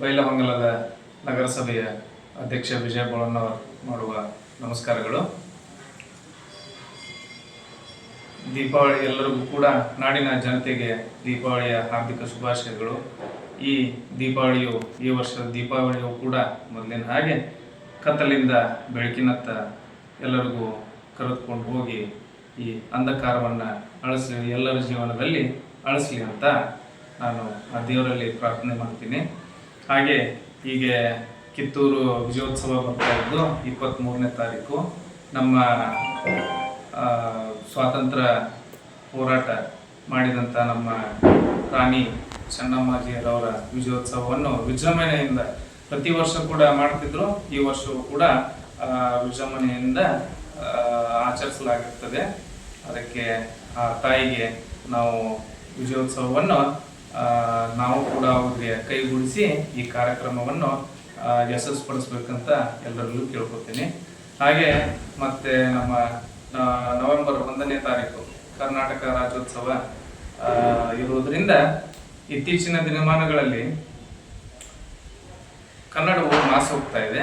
ಬೈಲಹೊಂಗಲದ ನಗರಸಭೆಯ ಅಧ್ಯಕ್ಷ ವಿಜಯ ಬೋಳನ್ನವರ್ ಮಾಡುವ ನಮಸ್ಕಾರಗಳು. ದೀಪಾವಳಿ ಎಲ್ಲರಿಗೂ ಕೂಡ ನಾಡಿನ ಜನತೆಗೆ ದೀಪಾವಳಿಯ ಹಾರ್ದಿಕ ಶುಭಾಶಯಗಳು. ಈ ದೀಪಾವಳಿಯು, ಈ ವರ್ಷದ ದೀಪಾವಳಿಯು ಕೂಡ ಮೊದಲಿನ ಹಾಗೆ ಕತ್ತಲಿಂದ ಬೆಳಕಿನತ್ತ ಎಲ್ಲರಿಗೂ ಕರೆದುಕೊಂಡು ಹೋಗಿ ಈ ಅಂಧಕಾರವನ್ನು ಅಳಿಸಲಿ, ಎಲ್ಲರ ಜೀವನದಲ್ಲಿ ಅಳಿಸಲಿ ಅಂತ ನಾನು ಆ ದೇವರಲ್ಲಿ ಪ್ರಾರ್ಥನೆ ಮಾಡ್ತೀನಿ. ಹಾಗೆ ಹೀಗೆ ಕಿತ್ತೂರು ವಿಜಯೋತ್ಸವ ಬರ್ತಾ ಇದ್ದು ಇಪ್ಪತ್ತ್ಮೂರನೇ ತಾರೀಕು ನಮ್ಮ ಸ್ವಾತಂತ್ರ್ಯ ಹೋರಾಟ ಮಾಡಿದಂಥ ನಮ್ಮ ರಾಣಿ ಚೆನ್ನಮ್ಮಾಜಿಯರವರ ವಿಜಯೋತ್ಸವವನ್ನು ವಿಜೃಂಭಣೆಯಿಂದ ಪ್ರತಿ ವರ್ಷ ಕೂಡ ಮಾಡ್ತಿದ್ರು. ಈ ವರ್ಷವೂ ಕೂಡ ವಿಜೃಂಭಣೆಯಿಂದ ಆಚರಿಸಲಾಗಿರ್ತದೆ ಅದಕ್ಕೆ ಆ ತಾಯಿಗೆ ನಾವು ವಿಜಯೋತ್ಸವವನ್ನು ನಾವು ಕೂಡ ಅವ್ರಿಗೆ ಕೈಗೂಡಿಸಿ ಈ ಕಾರ್ಯಕ್ರಮವನ್ನು ಯಶಸ್ಪಡಿಸ್ಬೇಕಂತ ಎಲ್ಲರಲ್ಲೂ ಕೇಳ್ಕೊತೀನಿ ಹಾಗೆ ಮತ್ತೆ ನಮ್ಮ ನವೆಂಬರ್ ಒಂದನೇ ತಾರೀಕು ಕರ್ನಾಟಕ ರಾಜ್ಯೋತ್ಸವ ಇರುವುದರಿಂದ ಇತ್ತೀಚಿನ ದಿನಮಾನಗಳಲ್ಲಿ ಕನ್ನಡವು ಮಾಸ ಹೋಗ್ತಾ ಇದೆ.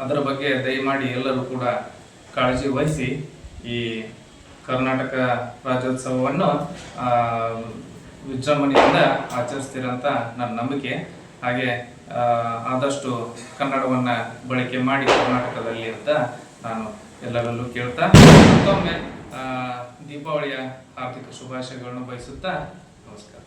ಅದರ ಬಗ್ಗೆ ದಯಮಾಡಿ ಎಲ್ಲರೂ ಕೂಡ ಕಾಳಜಿ ವಹಿಸಿ ಈ ಕರ್ನಾಟಕ ರಾಜ್ಯೋತ್ಸವವನ್ನು ವಿಜೃಂಭಣೆಯಿಂದ ಆಚರಿಸ್ತೀರಂತ ನನ್ನ ನಂಬಿಕೆ. ಹಾಗೆ ಆದಷ್ಟು ಕನ್ನಡವನ್ನು ಬಳಕೆ ಮಾಡಿ ಕರ್ನಾಟಕದಲ್ಲಿ ಅಂತ ನಾನು ಎಲ್ಲರಲ್ಲೂ ಕೇಳ್ತಾ, ಮತ್ತೊಮ್ಮೆ ದೀಪಾವಳಿಯ ಆರ್ಥಿಕ ಶುಭಾಶಯಗಳನ್ನು ಬಯಸುತ್ತಾ ನಮಸ್ಕಾರ.